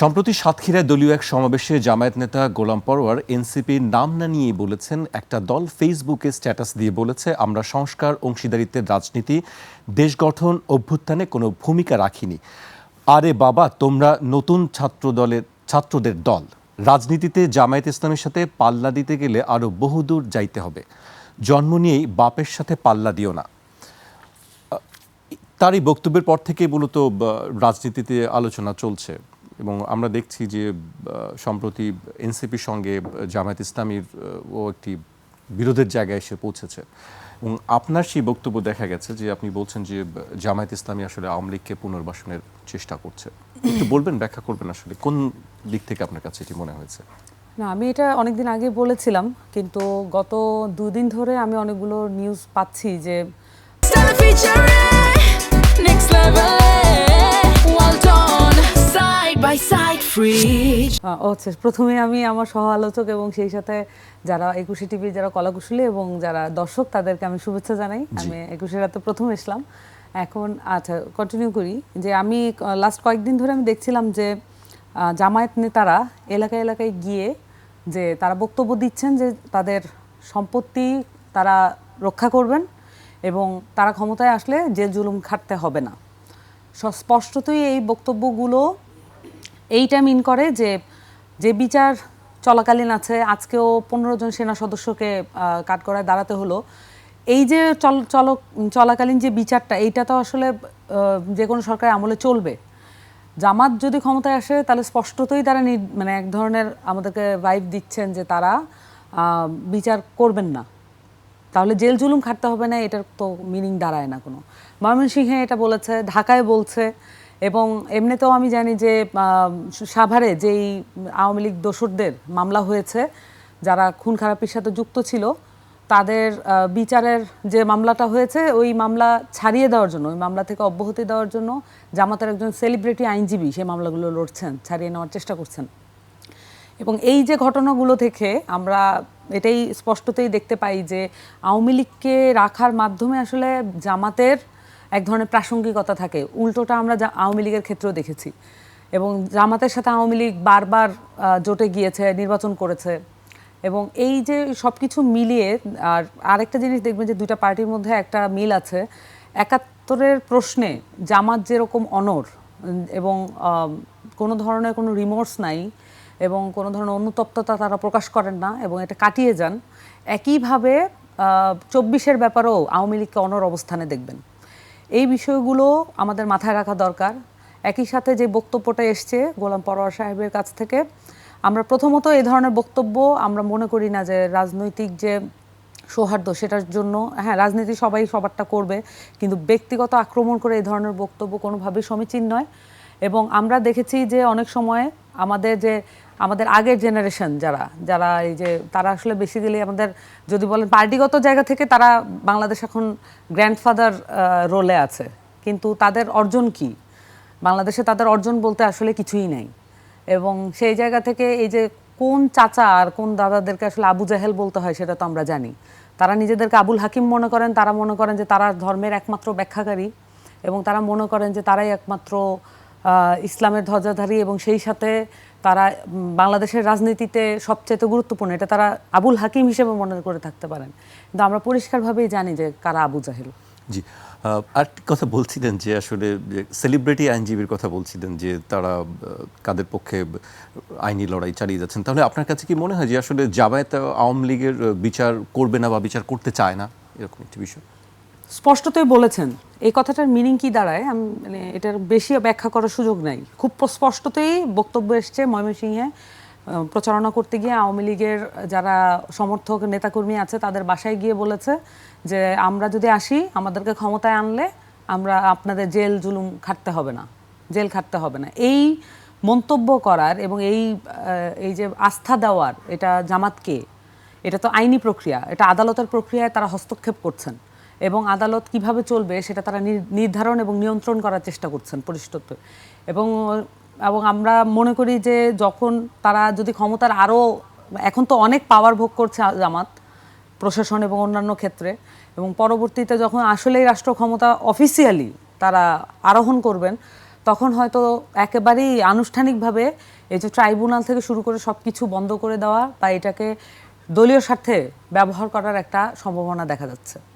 সম্প্রতি সাতক্ষীরায় দলীয় এক সমাবেশে জামায়াত নেতা গোলাম পরোয়ার এনসিপির নাম না নিয়ে বলেছেন, একটা দল ফেসবুকে স্ট্যাটাস দিয়ে বলেছে, আমরা সংস্কার, অংশীদারিত্বের রাজনীতি, দেশ গঠন, অভ্যুত্থানে কোনো ভূমিকা রাখিনি। আরে বাবা, তোমরা নতুন ছাত্র দলের ছাত্রদের দল। রাজনীতিতে জামায়াত ইসলামের সাথে পাল্লা দিতে গেলে আরও বহুদূর যাইতে হবে। জন্ম নিয়েই বাপের সাথে পাল্লা দিও না। তার এই বক্তব্যের পর থেকে মূলত রাজনীতিতে আলোচনা চলছে। এবং আমরা দেখছি যে সম্প্রতি এনসিপির সঙ্গে জামায়াত ইসলামীর ও একটি বিরোধের জায়গায় এসে পৌঁছেছে। এবং আপনার সেই বক্তব্য দেখা গেছে যে আপনি বলছেন যে জামায়াত ইসলামী আসলে আওয়ামী লীগকে পুনর্বাসনের চেষ্টা করছে। একটু বলবেন ব্যাখ্যা করবেন আসলে কোন দিক থেকে আপনার কাছে এটি মনে হয়েছে? না আমি এটা অনেকদিন আগে বলেছিলাম কিন্তু গত দুদিন ধরে আমি অনেকগুলো নিউজ পাচ্ছি যে হচ্ছে প্রথমে আমি আমার সহ আলোচক এবং সেই সাথে যারা একুশে টিভি যারা কলাকুশলী এবং যারা দর্শক তাদেরকে আমি শুভেচ্ছা জানাই। আমি একুশে রাতে প্রথম এসলাম। এখন আচ্ছা কন্টিনিউ করি। যে আমি লাস্ট কয়েকদিন ধরে আমি দেখছিলাম যে জামায়াত নেতারা এলাকায় এলাকায় গিয়ে যে তারা বক্তব্য দিচ্ছেন যে তাদের সম্পত্তি তারা রক্ষা করবেন এবং তারা ক্ষমতায় আসলে যে জুলুম খাটতে হবে না। স্পষ্টতই এই বক্তব্যগুলো এইটা মিন করে যে যে বিচার চলাকালীন আছে, আজকেও পনেরো জন সেনা সদস্যকে কাঠগড়ায় দাঁড়াতে হলো। এই যে চল চল, চলাকালীন যে বিচারটা, এইটা তো আসলে যে কোনো সরকারের আমলে চলবে। জামাত যদি ক্ষমতায় আসে, তাহলে স্পষ্টতই তারা মানে এক ধরনের আমাদেরকে ভাইব দিচ্ছেন যে তারা বিচার করবেন না। তাহলে জেল জুলুম খাটতে হবে না, এটার তো মিনিং দাঁড়ায় না কোনো। ময়মনসিংহে এটা বলেছে, ঢাকায় বলছে এবং এমনিতেও আমি জানি যে সাভারে যেই আওয়ামী লীগ দোসরদের মামলা হয়েছে, যারা খুন খারাপির সাথে যুক্ত ছিল, তাদের বিচারের যে মামলাটা হয়েছে, ওই মামলা ছাড়িয়ে দেওয়ার জন্য, ওই মামলা থেকে অব্যাহতি দেওয়ার জন্য জামাতের একজন সেলিব্রিটি আইনজীবী সেই মামলাগুলো লড়ছেন, ছাড়িয়ে নেওয়ার চেষ্টা করছেন। এবং এই যে ঘটনাগুলো থেকে আমরা এটাই স্পষ্টতই দেখতে পাই যে, আওয়ামী লীগকে রাখার মাধ্যমে আসলে জামাতের এক ধরনের প্রাসঙ্গিকতা থাকে। উল্টোটা আমরা আওয়ামী লীগের ক্ষেত্রেও দেখেছি। এবং জামাতের সাথে আওয়ামী লীগ বারবার জোটে গিয়েছে, নির্বাচন করেছে। এবং এই যে সব কিছু মিলিয়ে, আর আরেকটা জিনিস দেখবেন যে দুইটা পার্টির মধ্যে একটা মিল আছে। একাত্তরের প্রশ্নে জামাত যেরকম অনর এবং কোনো ধরনের কোনো রিমোর্স নাই, এবং কোনো ধরনের অনুতপ্ততা তারা প্রকাশ করেন না, এবং এটা কাটিয়ে যান, একইভাবে চব্বিশের ব্যাপারেও আওয়ামী লীগকে অনর অবস্থানে দেখবেন। এই বিষয়গুলো আমাদের মাথায় রাখা দরকার। একই সাথে যে বক্তব্যটা এসছে গোলাম পরোয়ার সাহেবের কাছ থেকে, আমরা প্রথমত এই ধরনের বক্তব্য আমরা মনে করি না যে রাজনৈতিক যে সৌহার্দ্য সেটার জন্য হ্যাঁ রাজনীতি সবাই সবারটা করবে, কিন্তু ব্যক্তিগত আক্রমণ করে এই ধরনের বক্তব্য কোনোভাবেই সমীচীন নয়। এবং আমরা দেখেছি যে অনেক সময় আমাদের যে, আমাদের আগের জেনারেশন যারা যারা এই যে, তারা আসলে বেশি বেসিক্যালি আমাদের যদি বলেন পার্টিগত জায়গা থেকে তারা বাংলাদেশ এখন গ্র্যান্ডফাদার রোলে আছে। কিন্তু তাদের অর্জন কি? বাংলাদেশে তাদের অর্জন বলতে আসলে কিছুই নাই। এবং সেই জায়গা থেকে এই যে, কোন চাচা আর কোন দাদাদেরকে আসলে আবু জাহেল বলতে হয় সেটা তো আমরা জানি। তারা নিজেদেরকে আবুল হাকিম মনে করেন, তারা মনে করেন যে তারা ধর্মের একমাত্র ব্যাখ্যাকারী। এবং তারা মনে করেন যে তারাই একমাত্র ইসলামের ধ্বজাধারী এবং সেই সাথে তারা বাংলাদেশের রাজনীতিতে সবচেয়ে গুরুত্বপূর্ণ, এটা তারা আবুল হাকিম হিসেবে মনে করে থাকতে পারেন। কিন্তু আমরা পরিষ্কারভাবেই জানি যে কারা আবু জাহেল। জি আর কথা বলছিলেন যে আসলে সেলিব্রিটি আইনজীবীর কথা বলছিলেন যে তারা কাদের পক্ষে আইনি লড়াই চালিয়ে যাচ্ছেন। তাহলে আপনার কাছে কি মনে হয় যে আসলে জামায়াত আওয়ামী লীগের বিচার করবে না বা বিচার করতে চায় না? এরকম একটি বিষয়। স্পষ্টতই বলেছেন। এই কথাটার মিনিং কি দাঁড়ায়? আমি মানে এটার বেশি ব্যাখ্যা করার সুযোগ নাই। খুব স্পষ্টতই বক্তব্য এসছে ময়মনসিংহে। প্রচারণা করতে গিয়ে আওয়ামী লীগের যারা সমর্থক, নেতাকর্মী আছে, তাদের বাসায় গিয়ে বলেছে যে, আমরা যদি আসি, আমাদেরকে ক্ষমতায় আনলে আমরা আপনাদের জেল জুলুম খাটতে হবে না। জেল খাটতে হবে না। এই মন্তব্য করার এবং এই এই যে আস্থা দেওয়ার এটা জামাতকে, এটা তো আইনি প্রক্রিয়া, এটা আদালতের প্রক্রিয়ায় তারা হস্তক্ষেপ করছেন। এবং আদালত কীভাবে চলবে সেটা তারা নির- নির্ধারণ এবং নিয়ন্ত্রণ করার চেষ্টা করছেন পরিষ্ঠত্ব এবং এবং আমরা মনে করি যে যখন তারা যদি ক্ষমতার আরও, এখন তো অনেক পাওয়ার ভোগ করছে জামাত, প্রশাসন এবং অন্যান্য ক্ষেত্রে, এবং পরবর্তীতে যখন আসলেই রাষ্ট্র ক্ষমতা অফিসিয়ালি তারা আরোহণ করবেন, তখন হয়তো একেবারেই আনুষ্ঠানিকভাবে এই যে ট্রাইব্যুনাল থেকে শুরু করে সব কিছু বন্ধ করে দেওয়া বা এটাকে দলীয় স্বার্থে ব্যবহার করার একটা সম্ভাবনা দেখা যাচ্ছে।